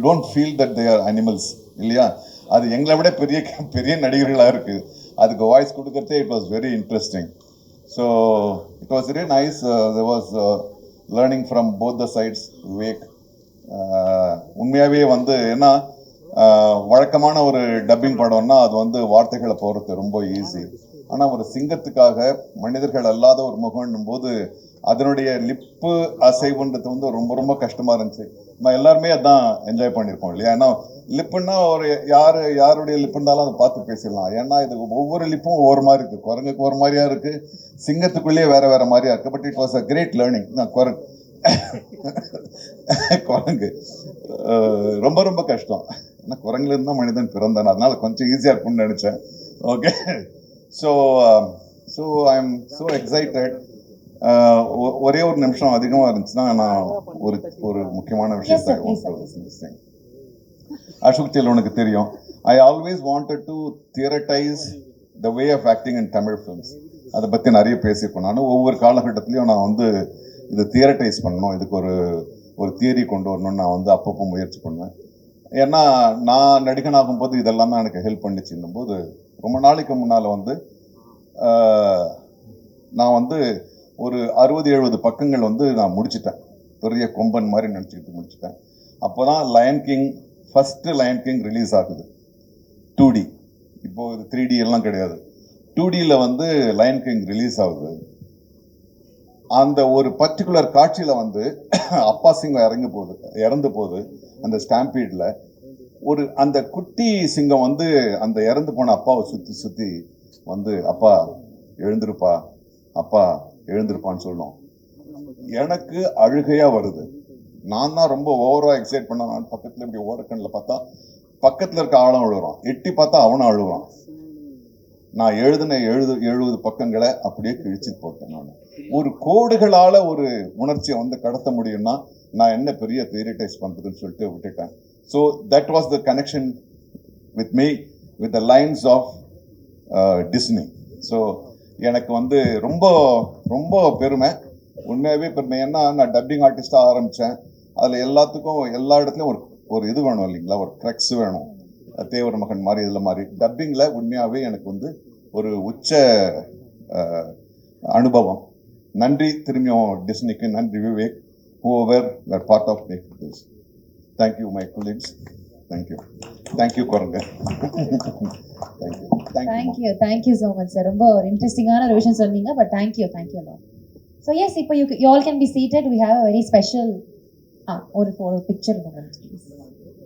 You don't feel that they are animals இல்லையா? அது எங்களை விட பெரிய பெரிய நடிகர்களாக இருக்குது அதுக்கு வாய்ஸ் கொடுக்கறதே it was very interesting so it was very nice there was learning from both the sides Vivek உண்மையாகவே வந்து ஏன்னா uh, வழக்கமான ஒரு டப்பிங் படம்னா அது வந்து வார்த்தைகளை போகிறது ரொம்ப ஈஸி ஆனால் ஒரு சிங்கத்துக்காக மனிதர்கள் அல்லாத ஒரு முகம்னும் போது அதனுடைய லிப்பு அசைவுன்றது வந்து ரொம்ப ரொம்ப கஷ்டமாக இருந்துச்சு. நம்ம எல்லாருமே அதான் என்ஜாய் பண்ணியிருக்கோம் இல்லையா? ஏன்னா லிப்புன்னா ஒரு யார் யாருடைய லிப்புனாலும் அதை பார்த்து பேசிடலாம். ஏன்னா இது ஒவ்வொரு லிப்பும் ஒவ்வொரு மாதிரி இருக்குது குரங்குக்கு ஒரு மாதிரியா இருக்குது சிங்கத்துக்குள்ளேயே வேற வேற மாதிரியா இருக்குது but it was a great learning நான் குரங்கு. குரங்கு. ரொம்ப ரொம்ப கஷ்டம். ஏன்னா குரங்குல தான் மனிதன் பிறந்தான். அதனால கொஞ்சம் ஈஸியாக இருக்கும்னு நினச்சேன். Okay so so I am so excited ஒரே ஒரு நிமிஷம் அதிகமாக இருந்துச்சுன்னா நான் ஒரு ஒரு முக்கியமான விஷயத்தை அசோக் செல்வனுக்கு தெரியும். I always wanted to theorize the way of acting in Tamil films அதை பற்றி நிறைய பேசியிருக்கோம். நான் ஒவ்வொரு காலகட்டத்திலையும் நான் வந்து இதை தியரட்டைஸ் பண்ணணும். இதுக்கு ஒரு ஒரு தியரி கொண்டு வரணும்னு நான் வந்து அப்பப்போ முயற்சி பண்ணுவேன். ஏன்னா நான் நடிகனாகும் போது இதெல்லாம் தான் எனக்கு ஹெல்ப் பண்ணிச்சுன்னும் போது ரொம்ப நாளைக்கு முன்னால் வந்து நான் வந்து ஒரு அறுபது எழுபது பக்கங்கள் வந்து நான் முடிச்சிட்டேன். பெரிய கொம்பன் மாதிரி நினச்சிக்கிட்டு முடிச்சிட்டேன். அப்போ தான் lion king first lion king release ஆகுது. டூ டி இப்போ இது த்ரீ டி எல்லாம் கிடையாது. டூ டியில் வந்து லயன் கிங் ரிலீஸ் ஆகுது. அந்த ஒரு பர்டிகுலர் காட்சியில் வந்து அப்பா சிங்கம் இறங்கி போகுது இறந்து போகுது அந்த ஸ்டாம்பீடில் ஒரு அந்த குட்டி சிங்கம் வந்து அந்த இறந்து போன அப்பாவை சுற்றி சுற்றி வந்து அப்பா எழுந்திருப்பா அப்பா எழுந்திருப்பான்னு சொல்லும். எனக்கு அழுகையாக வருது. நான் தான் ரொம்ப ஓவராக எக்ஸைட் பண்ண நான் பக்கத்தில் இப்படி ஓரக்கண்ணில் பார்த்தா பக்கத்தில் இருக்க ஆளும் அழுகுறான். எட்டி பார்த்தா அவனும் அழுகுறான். நான் எழுதின எழுது எழுபது பக்கங்களை அப்படியே கிழிச்சு போட்டேன் நான். ஒரு கோடுகளால் ஒரு உணர்ச்சியை வந்து கடத்த முடியும்னா நான் என்ன பெரிய தியரிட்டைஸ் பண்ணுறதுன்னு சொல்லிட்டு விட்டுட்டேன். So that was the connection with me with the lines of Disney so எனக்கு வந்து ரொம்ப ரொம்ப பெருமை. உண்மையாகவே பெருமை. ஏன்னா நான் டப்பிங் ஆர்டிஸ்டாக ஆரம்பித்தேன் அதில் எல்லாத்துக்கும் எல்லா இடத்துலையும் ஒரு ஒரு இது வேணும் இல்லைங்களா? ஒரு க்ரெக்ஸ் வேணும். தேவர் மகன் மாதிரி இதில் மாதிரி. டப்பிங்கில் உண்மையாகவே எனக்கு வந்து ஒரு உச்ச அனுபவம். நன்றி திரும்பியும் டிஸ்னிக்கு நன்றி Vivek. Whoever were part of this thank you my colleagues thank you thank you குரங்க thank you thank you so much sir ரொம்ப ஒரு இன்ட்ரெஸ்டிங்கான ஒரு விஷயம் சொன்னீங்க but thank you thank you lot so yes இப்போ you you all can be seated we have a very special ah ஒரு ஒரு பிக்சர் ப்ளீஸ்